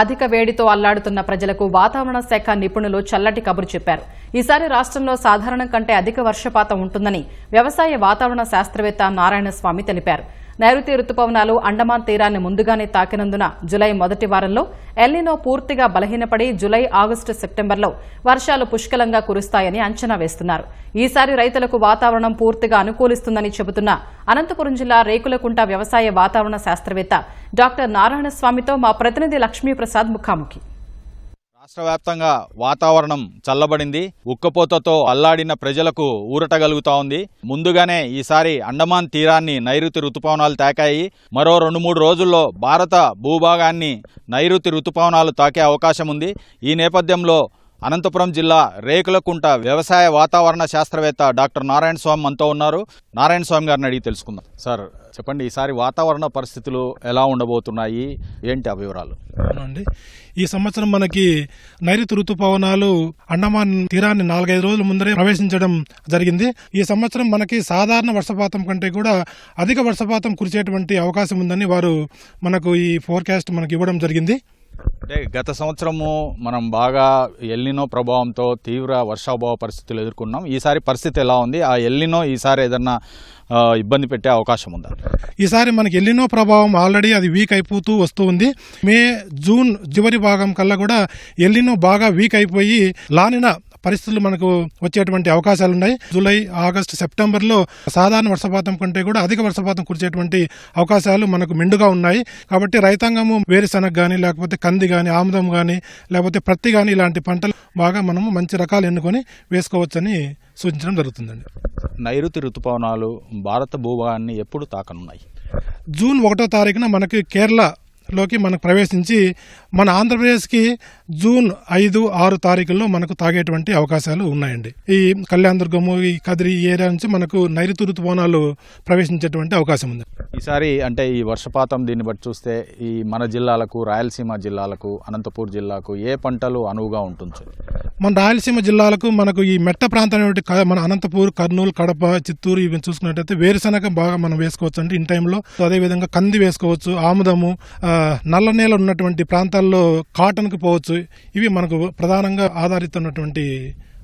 అధిక వేడితో అల్లాడుతున్న ప్రజలకు వాతావరణ శాఖ నిపుణులు చల్లటి కబురు చెప్పారు. ఈసారి రాష్ట్రంలో సాధారణం కంటే అధిక వర్షపాతం ఉంటుందని వ్యవసాయ వాతావరణ శాస్త్రవేత్త నారాయణస్వామి తెలిపారు. నైరుతి రుతుపవనాలు అండమాన్ తీరాన్ని ముందుగానే తాకినందున జులై మొదటి వారంలో ఎల్నినో పూర్తిగా బలహీనపడి జులై ఆగస్టు సెప్టెంబర్లో వర్షాలు పుష్కలంగా కురుస్తాయని అంచనా వేస్తున్నారు. ఈసారి రైతులకు వాతావరణం పూర్తిగా అనుకూలిస్తుందని చెబుతున్న అనంతపురం జిల్లా రేకులకుంట వ్యవసాయ వాతావరణ శాస్త్రవేత్త డాక్టర్ నారాయణస్వామితో మా ప్రతినిధి లక్ష్మీప్రసాద్ ముఖాముఖి. రాష్ట్ర వ్యాప్తంగా వాతావరణం చల్లబడింది. ఉక్కపోతతో అల్లాడిన ప్రజలకు ఊరటగలుగుతా ఉంది ముందుగానే ఈసారి అండమాన్ తీరాన్ని నైరుతి రుతుపవనాలు తాకాయి. మరో రెండు మూడు రోజుల్లో భారత భూభాగాన్ని నైరుతి రుతుపవనాలు తాకే అవకాశం ఉంది ఈ నేపథ్యంలో అనంతపురం జిల్లా రేకులకుంట వ్యవసాయ వాతావరణ శాస్త్రవేత్త డాక్టర్ నారాయణ స్వామి మనతో ఉన్నారు. నారాయణ స్వామి గారిని అడిగి తెలుసుకుందాం. సార్ చెప్పండి ఈసారి వాతావరణ పరిస్థితులు ఎలా ఉండబోతున్నాయి? ఏంటి ఆ వివరాలు? అవునండి. ఈ సంవత్సరం మనకి నైరుతి ఋతుపవనాలు అండమాన్ తీరాన్ని నాలుగైదు రోజుల ముందరే ప్రవేశించడం జరిగింది. ఈ సంవత్సరం మనకి సాధారణ వర్షపాతం కంటే కూడా అధిక వర్షపాతం కురిచేటువంటి అవకాశం ఉందని వారు మనకు ఈ ఫోర్కాస్ట్ మనకి ఇవ్వడం జరిగింది. అంటే గత సంవత్సరము మనం బాగా ఎల్లినో ప్రభావంతో తీవ్ర వర్షాభావ పరిస్థితులు ఎదుర్కొన్నాం. ఈసారి పరిస్థితి ఎలా ఉంది? ఆ ఎల్లినో ఈసారి ఏదన్నా ఇబ్బంది పెట్టే అవకాశం ఉందా? ఈసారి మనకి ఎల్లినో ప్రభావం ఆల్రెడీ అది వీక్ అయిపోతూ వస్తూ ఉంది. మే జూన్ చివరి భాగం కల్లా కూడా ఎల్లినో బాగా వీక్ అయిపోయి లానిన పరిస్థితులు మనకు వచ్చేటువంటి అవకాశాలు ఉన్నాయి జూలై ఆగస్టు సెప్టెంబర్లో సాధారణ వర్షపాతం కంటే కూడా అధిక వర్షపాతం కురిచేటువంటి అవకాశాలు మనకు మెండుగా ఉన్నాయి. కాబట్టి రైతాంగము వేరుశనగ కానీ లేకపోతే కంది కానీ ఆముదం కానీ లేకపోతే ప్రత్తి కానీ ఇలాంటి పంటలు బాగా మనము మంచి రకాలు ఎన్నుకొని వేసుకోవచ్చని సూచించడం జరుగుతుందండి. నైరుతి ఋతుపవనాలు భారత భూభాగాన్ని ఎప్పుడు తాకనున్నాయి? జూన్ ఒకటో తారీఖున మనకి కేరళలోకి మనకు ప్రవేశించి మన ఆంధ్రప్రదేశ్కి జూన్ ఐదు ఆరు తారీఖుల్లో మనకు తాగేటువంటి అవకాశాలు ఉన్నాయండి. ఈ కళ్యాణదుర్గము ఈ కదిరి ఏరియా నుంచి మనకు నైరుతి ఋతుపవనాలు ప్రవేశించేటువంటి అవకాశం ఉంది. ఈసారి అంటే ఈ వర్షపాతం దీన్ని బట్టి చూస్తే ఈ మన జిల్లాలకు రాయలసీమ జిల్లాలకు అనంతపూర్ జిల్లాకు ఏ పంటలు అనువుగా ఉంటుంది? మన రాయలసీమ జిల్లాలకు మనకు ఈ మెట్ట ప్రాంతం మన అనంతపూర్ కర్నూలు కడప చిత్తూరు ఇవి చూసుకున్నట్టయితే వేరుశనగ బాగా మనం వేసుకోవచ్చు అండి ఇన్ టైంలో అదేవిధంగా కంది వేసుకోవచ్చు ఆముదము నల్ల నేల ఉన్నటువంటి ప్రాంతాల్లో కాటన్కి పోవచ్చు. ఇవి మనకు ప్రధానంగా ఆధారిత ఉన్నటువంటి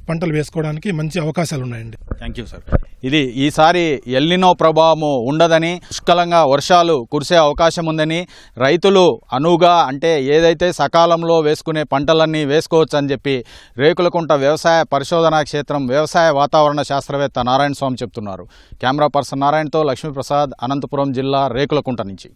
పంటలు వేసుకోవడానికి మంచి అవకాశాలు ఉన్నాయండి థ్యాంక్ యూ సార్. ఇది ఈసారి ఎల్నినో ప్రభావము ఉండదని పుష్కలంగా వర్షాలు కురిసే అవకాశం ఉందని రైతులు అనువుగా అంటే ఏదైతే సకాలంలో వేసుకునే పంటలన్నీ వేసుకోవచ్చు అని చెప్పి రేకులకుంట వ్యవసాయ పరిశోధనా క్షేత్రం వ్యవసాయ వాతావరణ శాస్త్రవేత్త నారాయణ స్వామి చెప్తున్నారు. కెమెరా పర్సన్ నారాయణతో లక్ష్మీప్రసాద్ అనంతపురం జిల్లా రేకులకుంట నుంచి.